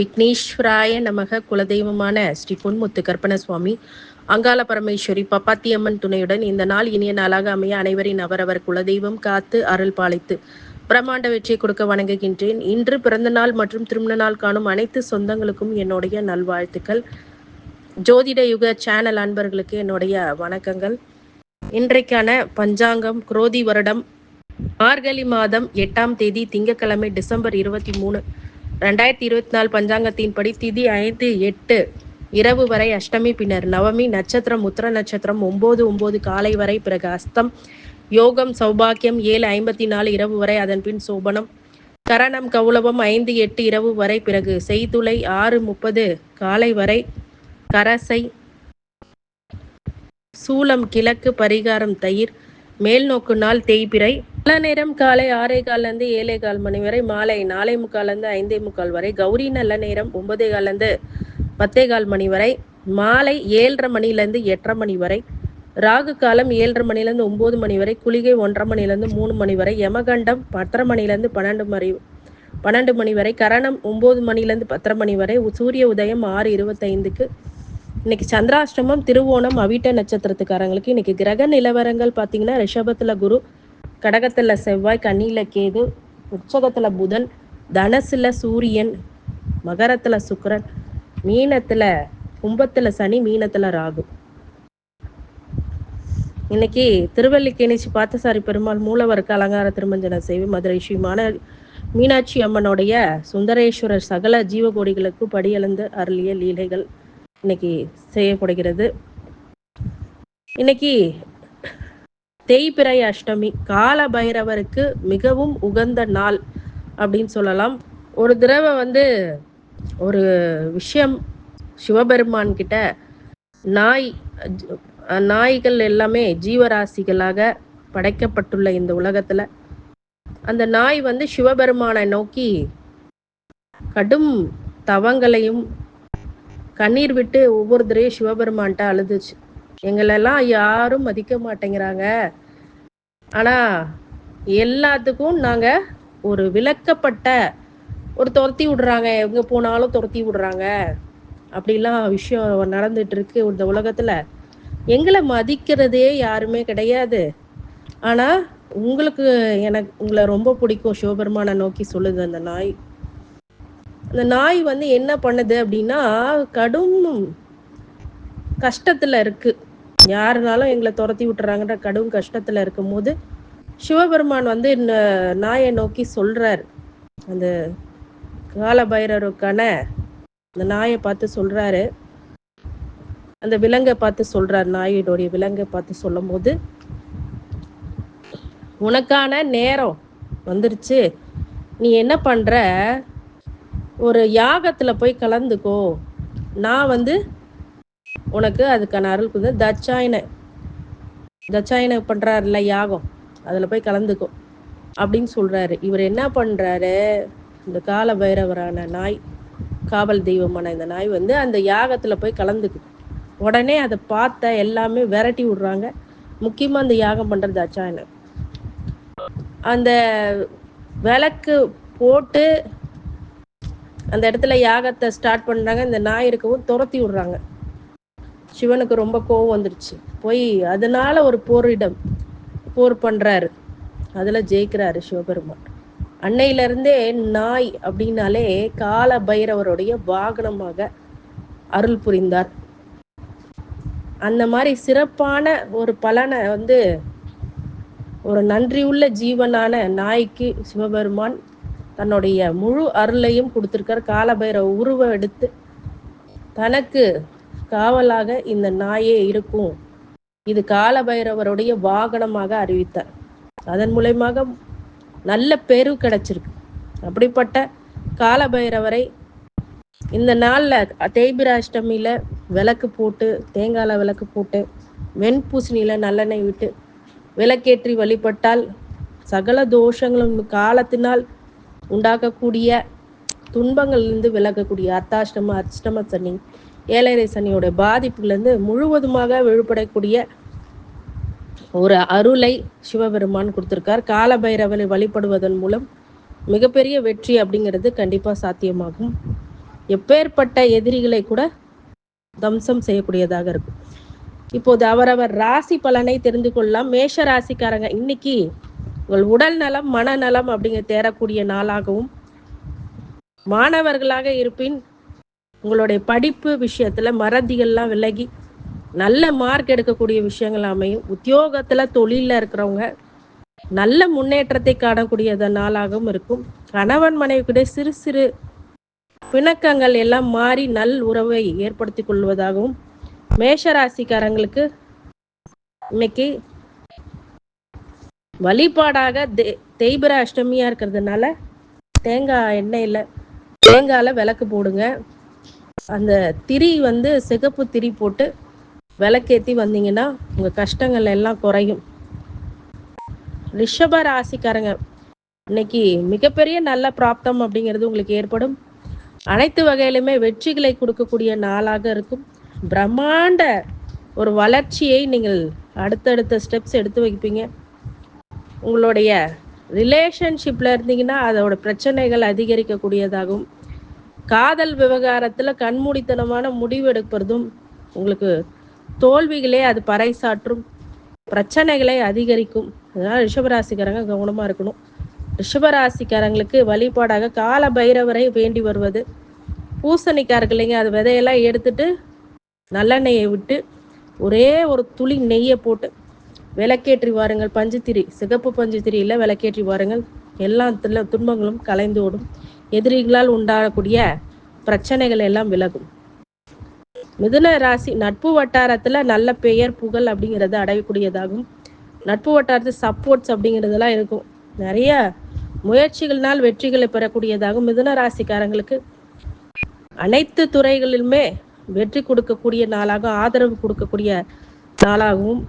விக்னேஸ்வராய நமக குலதெய்வமான ஸ்ரீ பொன்முத்து கற்பன சுவாமி அங்காள பரமேஸ்வரி பப்பாத்தியம்மன் துணையுடன் இந்த நாள் இனிய நாளாக அமைய அனைவரின் அவரவர் குலதெய்வம் காத்து அருள் பாலித்து பிரம்மாண்ட வெற்றியை கொடுக்க வணங்குகின்றேன். இன்று பிறந்த நாள் மற்றும் திருமண நாள் காணும் அனைத்து சொந்தங்களுக்கும் என்னுடைய நல்வாழ்த்துக்கள். ஜோதிட யுக சேனல் அன்பர்களுக்கு என்னுடைய வணக்கங்கள். இன்றைக்கான பஞ்சாங்கம் குரோதி வருடம் மார்கழி மாதம் எட்டாம் தேதி திங்கட்கிழமை டிசம்பர் இருபத்தி மூணு ரெண்டாயிரத்தி இருபத்தி நாலு பஞ்சாங்கத்தின்படி திதி ஐந்து எட்டு இரவு வரை அஷ்டமி பின்னர் நவமி நட்சத்திரம் உத்தர நட்சத்திரம் ஒம்பது ஒம்பது காலை வரை பிறகு அஸ்தம் யோகம் சௌபாக்கியம் ஏழு ஐம்பத்தி நாலு இரவு வரை அதன் பின் சோபனம் கரணம் கௌலவம் ஐந்து எட்டு இரவு வரை பிறகு செய்துளை ஆறு முப்பது காலை வரை கரசை சூலம் கிழக்கு பரிகாரம் தயிர் மேல் நோக்கு நாள் தேய்பிறை நல்ல நேரம் காலை ஆறே கால்லேருந்து ஏழே கால் மணி வரை மாலை நாலே முக்கால்லேருந்து ஐந்தே முக்கால் வரை கௌரி நல்ல நேரம் ஒன்பதே கால்லேருந்து பத்தே கால் மணி வரை மாலை ஏழரை மணிலேருந்து எட்டரை மணி வரை ராகு காலம் ஏழரை மணிலேருந்து ஒம்பது மணி வரை குளிகை ஒன்றரை மணிலேருந்து மூணு மணி வரை யமகண்டம் பத்தரை மணிலேருந்து பன்னெண்டு மணி பன்னெண்டு மணி வரை கரணம் ஒம்பது மணிலேருந்து பத்தரை மணி வரை சூரிய உதயம் ஆறு இருபத்தைந்துக்கு. இன்னைக்கு சந்திராஷ்டமம் திருவோணம் அவிட்ட நட்சத்திரத்துக்காரங்களுக்கு இன்னைக்கு கிரக நிலவரங்கள் பார்த்தீங்கன்னா ரிஷபத்தில் குரு கடகத்தில் செவ்வாய் கண்ணியில் கேது உற்சகத்தில் புதன் தனசில் சூரியன் மகரத்தில் சுக்கரன் மீனத்தில் கும்பத்தில் சனி மீனத்தில் ராகு. இன்னைக்கு திருவல்லிக்கேணிச்சி பார்த்தசாரி பெருமாள் மூலவருக்கு அலங்கார திருமஞ்சன செய்வி மதுரை ஸ்ரீமான மீனாட்சி அம்மனுடைய சுந்தரேஸ்வரர் சகல ஜீவகோடிகளுக்கு படியளந்து அருளிய லீலைகள் இன்னைக்கு செய்யப்படுகிறது. இன்னைக்கு தேய்பிறை அஷ்டமி கால பைரவருக்கு மிகவும் உகந்த நாள் அப்படின்னு சொல்லலாம். ஒரு தடவை வந்து ஒரு விஷயம் சிவபெருமான் கிட்ட நாய் நாய்கள் எல்லாமே ஜீவராசிகளாக படைக்கப்பட்டுள்ள இந்த உலகத்துல. அந்த நாய் வந்து சிவபெருமானை நோக்கி கடும் தவங்களையும் கண்ணீர் விட்டு ஒவ்வொரு தடவையும் சிவபெருமான்ட்ட அழுதுச்சு. எங்களெல்லாம் யாரும் மதிக்க மாட்டேங்கிறாங்க. ஆனா எல்லாத்துக்கும் நாங்க ஒரு விளக்கப்பட்ட ஒரு துரத்தி விடுறாங்க. எங்க போனாலும் துரத்தி விடுறாங்க. அப்படிலாம் விஷயம் நடந்துட்டு இருக்கு இந்த உலகத்துல. எங்களை மதிக்கிறதே யாருமே கிடையாது. ஆனா உங்களுக்கு எனக்கு உங்களை ரொம்ப பிடிக்கும். சிவபெருமானை நோக்கி சொல்லுது அந்த நாய். அந்த நாய் வந்து என்ன பண்ணுது அப்படின்னா கடும் கஷ்டத்துல யாருனாலும் எங்களை துரத்தி விட்டுறாங்கன்ற கடும் கஷ்டத்துல இருக்கும் போது சிவபெருமான் வந்து நாயை நோக்கி சொல்றாரு. அந்த காலபைரருக்கான அந்த நாயை பார்த்து சொல்றாரு. அந்த விலங்கை பார்த்து சொல்றாரு நாயினுடைய விலங்கை பார்த்து சொல்லும் போது உனக்கான நேரம் வந்துருச்சு. நீ என்ன பண்ற? ஒரு யாகத்தில் போய் கலந்துக்கோ. நான் வந்து உனக்கு அதுக்கான அருள் குது தச்சாயனை தச்சாயனை பண்ணுறாருல யாகம். அதில் போய் கலந்துக்கும் அப்படின்னு சொல்கிறாரு இவர் என்ன பண்ணுறாரு இந்த கால பைரவரான நாய் காவல் தெய்வமான இந்த நாய் வந்து அந்த யாகத்தில் போய் கலந்துக்கு உடனே அதை பார்த்த எல்லாமே விரட்டி விடுறாங்க. முக்கியமாக அந்த யாகம் பண்ணுறது அச்சாயன அந்த விளக்கு போட்டு அந்த இடத்துல யாகத்தை ஸ்டார்ட் பண்ணுறாங்க இந்த நாய் இருக்கவும் துரத்தி விடுறாங்க. சிவனுக்கு ரொம்ப கோவம் வந்துருச்சு. போய் அதனால ஒரு போரிடம் போர் பண்றாரு. அதில் ஜெயிக்கிறாரு சிவபெருமான். அன்னையிலிருந்தே நாய் அப்படின்னாலே கால பைரவருடைய வாகனமாக அருள் புரிந்தார். அந்த மாதிரி சிறப்பான ஒரு பலனை வந்து ஒரு நன்றியுள்ள ஜீவனான நாய்க்கு சிவபெருமான் தன்னுடைய முழு அருளையும் கொடுத்துருக்கார். காலபைரவ உருவம் எடுத்து தனக்கு காவலாக இந்த நாயே இருக்கும். இது காலபைரவருடைய வாகனமாக அறிவித்தார். அதன் மூலயமாக நல்ல பேரு கிடைச்சிருக்கு. அப்படிப்பட்ட காலபைரவரை இந்த நாளில் தேய்பிராஷ்டமியில் விளக்கு போட்டு தேங்காயில் விளக்கு போட்டு வெண்பூசணியில் நல்லெண்ணெய் விட்டு விளக்கேற்றி வழிபட்டால் சகல தோஷங்களும் காலத்தினால் உண்டாக்கக்கூடிய துன்பங்கள்லேருந்து விலகக்கூடிய அர்த்தாஷ்டம அஷ்டம சனி ஏழரை சனியோட பாதிப்புலேருந்து முழுவதுமாக விழுப்படக்கூடிய ஒரு அருளை சிவபெருமான் கொடுத்துருக்கார். காலபைரவனை வழிபடுவதன் மூலம் மிகப்பெரிய வெற்றி அப்படிங்கிறது கண்டிப்பாக சாத்தியமாகும். எப்பேற்பட்ட எதிரிகளை கூட தம்சம் செய்யக்கூடியதாக இருக்கும். இப்போது அவரவர் ராசி பலனை தெரிந்து கொள்ளலாம். மேஷ ராசிக்காரங்க இன்னைக்கு உங்கள் உடல் நலம் மனநலம் அப்படிங்க தேரக்கூடிய நாளாகவும் மாணவர்களாக இருப்பின் உங்களுடைய படிப்பு விஷயத்துல மறதிகள்லாம் விலகி நல்ல மார்க் எடுக்கக்கூடிய விஷயங்கள் அமையும். உத்தியோகத்துல தொழில இருக்கிறவங்க நல்ல முன்னேற்றத்தை காணக்கூடிய நாளாகவும் இருக்கும். கணவன் மனைவிக்குடைய சிறு சிறு பிணக்கங்கள் எல்லாம் மாறி நல் உறவை ஏற்படுத்தி கொள்வதாகவும் மேஷராசிக்காரங்களுக்கு இன்னைக்கு வழிபாடாக தேய்பிர அஷ்டமியா இருக்கிறதுனால தேங்காய் எண்ணெயில் தேங்காயில் விளக்கு போடுங்க. அந்த திரி வந்து சிகப்பு திரி போட்டு விளக்கேற்றி வந்தீங்கன்னா உங்கள் கஷ்டங்கள் எல்லாம் குறையும். ரிஷப ராசிக்காரங்க இன்னைக்கு மிகப்பெரிய நல்ல பிராப்தம் அப்படிங்கிறது உங்களுக்கு ஏற்படும். அனைத்து வகையிலுமே வெற்றிகளை கொடுக்கக்கூடிய நாளாக இருக்கும். பிரம்மாண்ட ஒரு வளர்ச்சியை நீங்கள் அடுத்தடுத்த ஸ்டெப்ஸ் எடுத்து வைப்பீங்க. உங்களுடைய ரிலேஷன்ஷிப்பில் இருந்தீங்கன்னா அதோட பிரச்சனைகள் அதிகரிக்கக்கூடியதாகும். காதல் விவகாரத்தில் கண்மூடித்தனமான முடிவு எடுப்பதும் உங்களுக்கு தோல்விகளே அது பறைசாற்றும் பிரச்சனைகளை அதிகரிக்கும். அதனால் ரிஷபராசிக்காரங்க கவனமாக இருக்கணும். ரிஷபராசிக்காரங்களுக்கு வழிபாடாக கால பைரவரை வேண்டி வருவது. பூசணிக்காருக்கு இல்லைங்க அது விதையெல்லாம் எடுத்துட்டு நல்லெண்ணெயை விட்டு ஒரே ஒரு துளி நெய்யை போட்டு விளக்கேற்றி வாருங்கள். பஞ்சுத்திரி சிகப்பு பஞ்சுத்திரியில் விளக்கேற்றி வாருங்கள். எல்லா துன்பங்களும் கலைந்து ஓடும். எதிரிகளால் உண்டாகக்கூடிய பிரச்சனைகள் எல்லாம் விலகும். மிதுன ராசி நட்பு வட்டாரத்தில் நல்ல பெயர் புகழ் அப்படிங்கிறது அடையக்கூடியதாகும். நட்பு வட்டாரத்து சப்போர்ட்ஸ் அப்படிங்கிறதெல்லாம் இருக்கும். நிறைய முயற்சிகள்னால் வெற்றிகளை பெறக்கூடியதாகும் மிதுன ராசிக்காரங்களுக்கு. அனைத்து துறைகளிலுமே வெற்றி கொடுக்கக்கூடிய நாளாகவும் ஆதரவு கொடுக்கக்கூடிய நாளாகவும்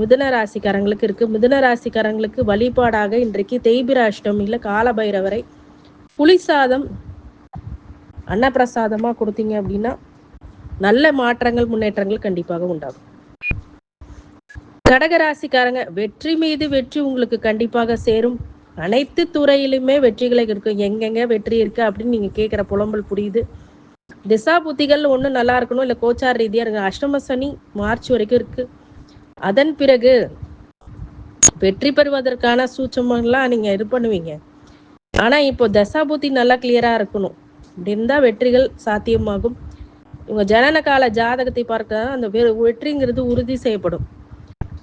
மிதுன ராசிக்காரங்களுக்கு இருக்கு. மிதுன ராசிக்காரங்களுக்கு வழிபாடாக இன்றைக்கு தெய்பிர அஷ்டமியில் காலபைரவரை புளி சாதம் கொடுத்தீங்க அப்படின்னா நல்ல மாற்றங்கள் முன்னேற்றங்கள் கண்டிப்பாக உண்டாகும். கடகராசிக்காரங்க வெற்றி மீது வெற்றி உங்களுக்கு கண்டிப்பாக சேரும். அனைத்து துறையிலுமே வெற்றிகளை இருக்கும் எங்கெங்க வெற்றி இருக்கு அப்படின்னு நீங்க கேட்குற புலம்பல் புரியுது. திசா புத்திகள் ஒன்றும் நல்லா இருக்கணும். இல்லை கோச்சார் ரீதியாக இருக்கு அஷ்டம சனி மார்ச் வரைக்கும் இருக்கு. அதன் பிறகு வெற்றி பெறுவதற்கான சூட்சமெல்லாம் நீங்க இது பண்ணுவீங்க. ஆனா இப்போ தசாபூத்தி நல்லா கிளியரா இருக்கணும். அப்படி இருந்தா வெற்றிகள் சாத்தியமாகும். உங்க ஜனன கால ஜாதகத்தை பார்க்க அந்த வெற்றிங்கிறது உறுதி செய்யப்படும்.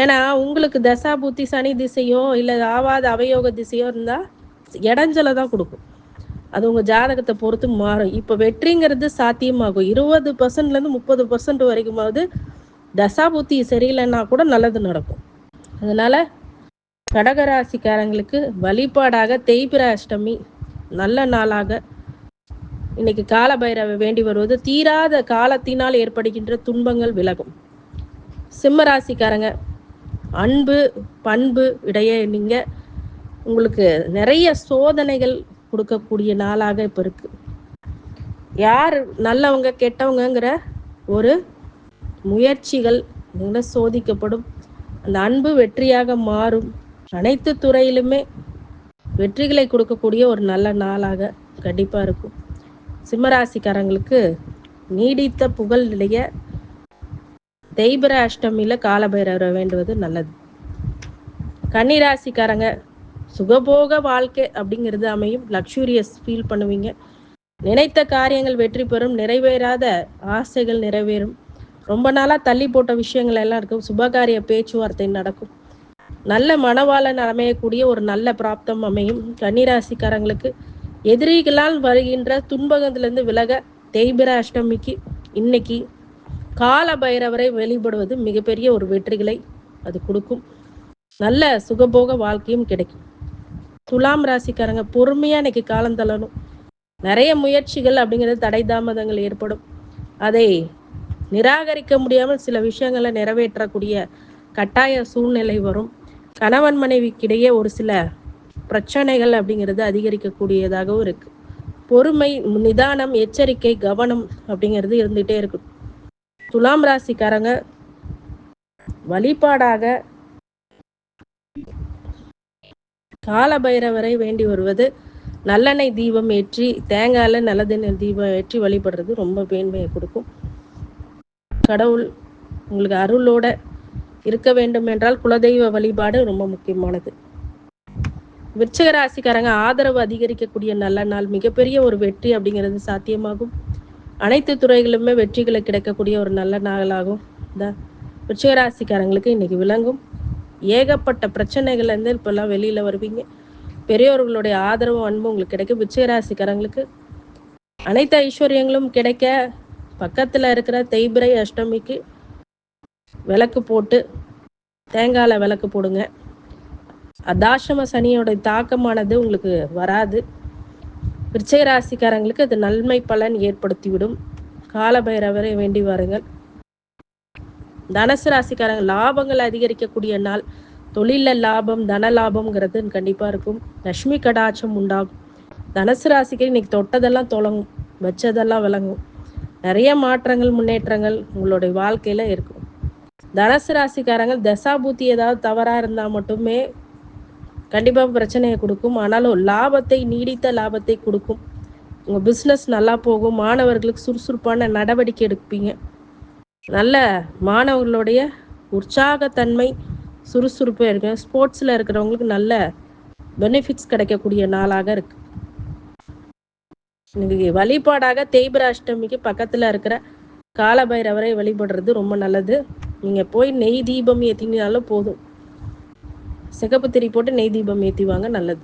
ஏன்னா உங்களுக்கு தசா புத்தி சனி திசையோ இல்லை ஆவாத அவயோக திசையோ இருந்தால் இடைஞ்சலை தான் கொடுக்கும். அது உங்கள் ஜாதகத்தை பொறுத்து மாறும். இப்போ வெற்றிங்கிறது சாத்தியமாகும். இருபது பர்சன்ட்லேருந்து முப்பது பர்சன்ட் வரைக்குமாவது தசா புத்தி சரியில்லைன்னா கூட நல்லது நடக்கும். அதனால் கடகராசிக்காரங்களுக்கு வழிபாடாக தேய்பிர அஷ்டமி நல்ல நாளாக. இன்னைக்கு காலபைரவை வேண்டி வருவது தீராத காலத்தினால் ஏற்படுகின்ற துன்பங்கள் விலகும். சிம்ம ராசிக்காரங்க அன்பு பண்பு இடையே நீங்க உங்களுக்கு நிறைய சோதனைகள் கொடுக்கக்கூடிய நாளாக இப்போ இருக்கு. யார் நல்லவங்க கெட்டவங்கங்கிற ஒரு முயற்சிகள் சோதிக்கப்படும். அந்த அன்பு வெற்றியாக மாறும். அனைத்து துறையிலுமே வெற்றிகளை கொடுக்கக்கூடிய ஒரு நல்ல நாளாக கண்டிப்பாக இருக்கும். சிம்மராசிக்காரங்களுக்கு நீடித்த புகழ் நிலைய தெய்பர அஷ்டமியில் காலபைரவரை வேண்டுவது நல்லது. கன்னிராசிக்காரங்க சுகபோக வாழ்க்கை அப்படிங்கிறது அமையும். லக்ஸூரியஸ் ஃபீல் பண்ணுவீங்க. நினைத்த காரியங்கள் வெற்றி பெறும். நிறைவேறாத ஆசைகள் நிறைவேறும். ரொம்ப நாளாக தள்ளி போட்ட விஷயங்கள் எல்லாம் இருக்கும். சுபகாரிய பேச்சுவார்த்தை நடக்கும். நல்ல மனவாளன் அமையக்கூடிய ஒரு நல்ல பிராப்தம் அமையும். கன்னிராசிக்காரங்களுக்கு எதிரிகளால் வருகின்ற துன்பகத்திலிருந்து விலக தேய்பிர அஷ்டமிக்கு இன்னைக்கு கால பைரவரை வெளிப்படுவது மிகப்பெரிய ஒரு வெற்றிகளை அது கொடுக்கும். நல்ல சுகபோக வாழ்க்கையும் கிடைக்கும். துலாம் ராசிக்காரங்க பொறுமையா இன்னைக்கு காலம் தள்ளணும். நிறைய முயற்சிகள் அப்படிங்கிறது தடை தாமதங்கள் ஏற்படும். அதை நிராகரிக்க முடியாமல் சில விஷயங்களை நிறைவேற்றக்கூடிய கட்டாய சூழ்நிலை வரும். கணவன் மனைவிக்கிடையே ஒரு சில பிரச்சனைகள் அப்படிங்கிறது அதிகரிக்கக்கூடியதாகவும் இருக்கு. பொறுமை நிதானம் எச்சரிக்கை கவனம் அப்படிங்கிறது இருந்துகிட்டே இருக்கும் துலாம் ராசிக்காரங்க வழிபாடாக கால பைரவரை வேண்டி வருவது நல்லெண்ணெய் தீபம் ஏற்றி தேங்காயில் நல்லதெண்ணெய் தீபம் ஏற்றி வழிபடுறது ரொம்ப பேன்மையை கொடுக்கும். கடவுள் உங்களுக்கு அருளோட இருக்க வேண்டும் என்றால் குலதெய்வ வழிபாடு ரொம்ப முக்கியமானது. விருச்சக ராசிக்காரங்க ஆதரவு அதிகரிக்கக்கூடிய நல்ல நாள் மிகப்பெரிய ஒரு வெற்றி அப்படிங்கிறது சாத்தியமாகும். அனைத்து துறைகளுமே வெற்றிகளை கிடைக்கக்கூடிய ஒரு நல்ல நாளாகும். இந்த விருச்சிக ராசிக்காரங்களுக்கு இன்னைக்கு விளங்கும். ஏகப்பட்ட பிரச்சனைகள்லேருந்து இப்போல்லாம் வெளியில் வருவீங்க. பெரியோர்களுடைய ஆதரவும் அன்பும் உங்களுக்கு கிடைக்கும். விருச்சக ராசிக்காரங்களுக்கு அனைத்து ஐஸ்வர்யங்களும் கிடைக்க பக்கத்தில் இருக்கிற தெய்பிரை அஷ்டமிக்கு விளக்கு போட்டு தேங்காயில் விளக்கு போடுங்க. அதாசம சனியோட தாக்கமானது உங்களுக்கு வராது. விருச்சய ராசிக்காரங்களுக்கு அது நன்மை பலன் ஏற்படுத்திவிடும். காலபைரவரை வேண்டி வாருங்கள். தனுசு ராசிக்காரங்க லாபங்கள் அதிகரிக்கக்கூடிய நாள். தொழிலில் லாபம் தன லாபம்ங்கிறது கண்டிப்பாக இருக்கும். லக்ஷ்மி கடாட்சம் உண்டாகும். தனுசு ராசிக்கு இன்னைக்கு தொட்டதெல்லாம் தொலங்கும். வச்சதெல்லாம் விளங்கும். நிறைய மாற்றங்கள் முன்னேற்றங்கள் உங்களுடைய வாழ்க்கையில் இருக்கும். தனுசு ராசிக்காரங்க தசாபூத்தி ஏதாவது தவறாக இருந்தால் மட்டுமே கண்டிப்பாக பிரச்சனையை கொடுக்கும். ஆனாலும் லாபத்தை நீடித்த லாபத்தை கொடுக்கும். உங்கள் பிஸ்னஸ் நல்லா போகும். மாணவர்களுக்கு சுறுசுறுப்பான நடவடிக்கை எடுப்பீங்க. நல்ல மாணவர்களுடைய உற்சாகத்தன்மை சுறுசுறுப்பாக இருக்கு ஸ்போர்ட்ஸில் இருக்கிறவங்களுக்கு நல்ல பெனிஃபிட்ஸ் கிடைக்கக்கூடிய நாளாக இருக்கு. இன்னைக்கு வழிபாடாக தேய்பிர அஷ்டமிக்கு பக்கத்தில் இருக்கிற காலபைரவரை வழிபடுறது ரொம்ப நல்லது. நீங்கள் போய் நெய் தீபம் ஏற்றினாலும் போதும். சிகப்பு திரி போட்டு நெய் தீபம் ஏற்றிவாங்க நல்லது.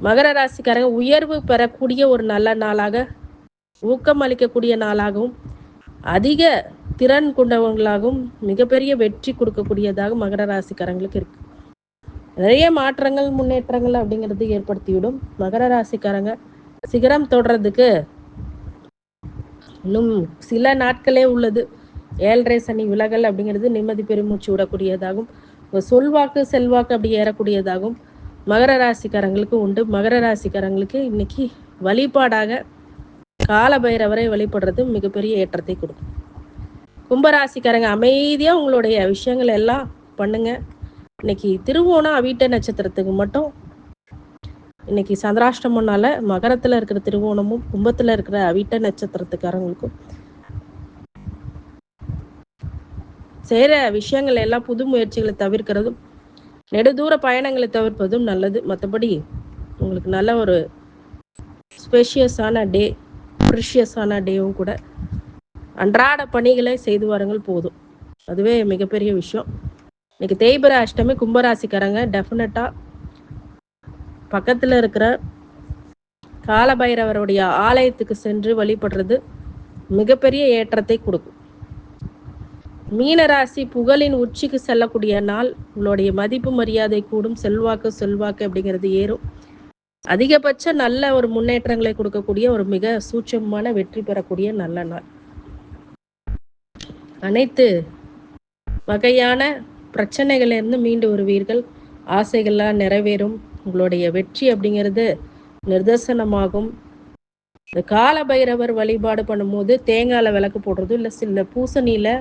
மகர ராசிக்காரங்க உயர்வு பெறக்கூடிய ஒரு நல்ல நாளாக ஊக்கம் அளிக்கக்கூடிய நாளாகவும் அதிக திறன் கொண்டவங்களாகவும் மிகப்பெரிய வெற்றி கொடுக்கக்கூடியதாக மகர ராசிக்காரங்களுக்கு இருக்கு. நிறைய மாற்றங்கள் முன்னேற்றங்கள் அப்படிங்கிறது ஏற்படுத்திவிடும். மகர ராசிக்காரங்க சிகரம் தொடர்றதுக்கு இன்னும் சில நாட்களே உள்ளது. ஏழரை சனி விலகல் அப்படிங்கிறது நிம்மதி பெருமூச்சு விடக்கூடியதாகும். சொல்வாக்கு செல்வாக்கு அப்படி ஏறக்கூடியதாகும். மகர ராசிக்காரங்களுக்கு உண்டு. மகர ராசிக்காரங்களுக்கு இன்னைக்கு வழிபாடாக காலபைரவரை வழிபடுறது மிகப்பெரிய ஏற்றத்தை கொடுக்கும். கும்பராசிக்காரங்க அமைதியாக உங்களுடைய விஷயங்கள் எல்லாம் பண்ணுங்க. இன்னைக்கு திருவோணம் அவிட்ட நட்சத்திரத்துக்கு மட்டும் இன்னைக்கு சந்திராஷ்டமனால மகரத்தில் இருக்கிற திருவோணமும் கும்பத்தில் இருக்கிற அவிட்ட நட்சத்திரத்துக்காரங்களுக்கும் செய்கிற விஷயங்கள் எல்லாம் புது முயற்சிகளை தவிர்க்கிறதும் நெடுதூர பயணங்களை தவிர்ப்பதும் நல்லது. மற்றபடி உங்களுக்கு நல்ல ஒரு ஸ்பெஷியஸான டே ப்ரிஷியஸான டேவும் கூட அன்றாட பணிகளை செய்து வாருங்கள் போதும். அதுவே மிகப்பெரிய விஷயம். இன்னைக்கு தேய்பிர அஷ்டமி கும்பராசிக்காரங்க டெஃபினட்டாக பக்கத்தில் இருக்கிற காலபைரவருடைய ஆலயத்துக்கு சென்று வழிபடுறது மிகப்பெரிய ஏற்றத்தை கொடுக்கும். மீனராசி புகழின் உச்சிக்கு செல்லக்கூடிய நாள் உங்களுடைய மதிப்பு மரியாதை கூடும் செல்வாக்கு செல்வாக்கு அப்படிங்கிறது ஏறும். அதிகபட்ச நல்ல ஒரு முன்னேற்றங்களை கொடுக்கக்கூடிய ஒரு மிக சூட்சமான வெற்றி பெறக்கூடிய நல்ல நாள். அனைத்து வகையான பிரச்சனைகளிலிருந்து மீண்டு வருவீர்கள். ஆசைகள்லாம் நிறைவேறும். உங்களுடைய வெற்றி அப்படிங்கிறது நிதர்சனமாகும். இந்த கால பைரவர் வழிபாடு பண்ணும்போது தேங்காயில் விளக்கு போடுறது இல்லை சில பூசணியில்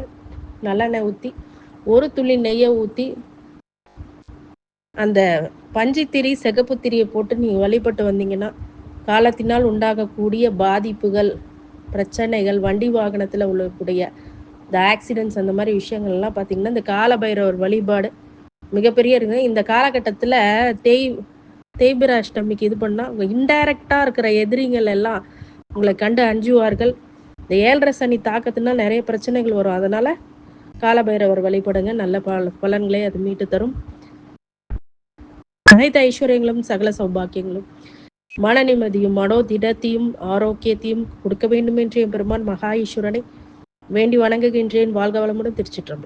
நல்லெண்ணெய் ஊற்றி ஒரு துளி நெய்யை ஊற்றி அந்த பஞ்சித்திரி சிகப்பு திரியை போட்டு நீங்கள் வழிபட்டு வந்தீங்கன்னா காலத்தினால் உண்டாகக்கூடிய பாதிப்புகள் பிரச்சனைகள் வண்டி வாகனத்தில் உள்ளக்கூடிய இந்த ஆக்சிடென்ட்ஸ் அந்த மாதிரி விஷயங்கள்லாம் பார்த்தீங்கன்னா இந்த காலபைரவர் வழிபாடு மிகப்பெரிய இருக்குது இந்த காலகட்டத்தில் தேய் தேய்பிர அஷ்டமிக்கு இது பண்ணால் உங்கள் இன்டைரக்டாக இருக்கிற எதிரிகள் எல்லாம் உங்களை கண்டு அஞ்சுவார்கள். இந்த ஏழரை சனி தாக்கத்துனா நிறைய பிரச்சனைகள் வரும். அதனால் காலபைரவர் வழிபடுங்க. நல்ல பல பலன்களை அது மீட்டு தரும். அனைத்து ஐஸ்வர்யங்களும் சகல சௌபாக்கியங்களும். மன நிம்மதியும் மனோதிடத்தையும் ஆரோக்கியத்தையும் கொடுக்க வேண்டும் என்று என் பெருமான் மகா ஈஸ்வரனை வேண்டி வணங்குகின்றேன். வாழ்க வளமுடன் திருச்சிற்றம்பலம்.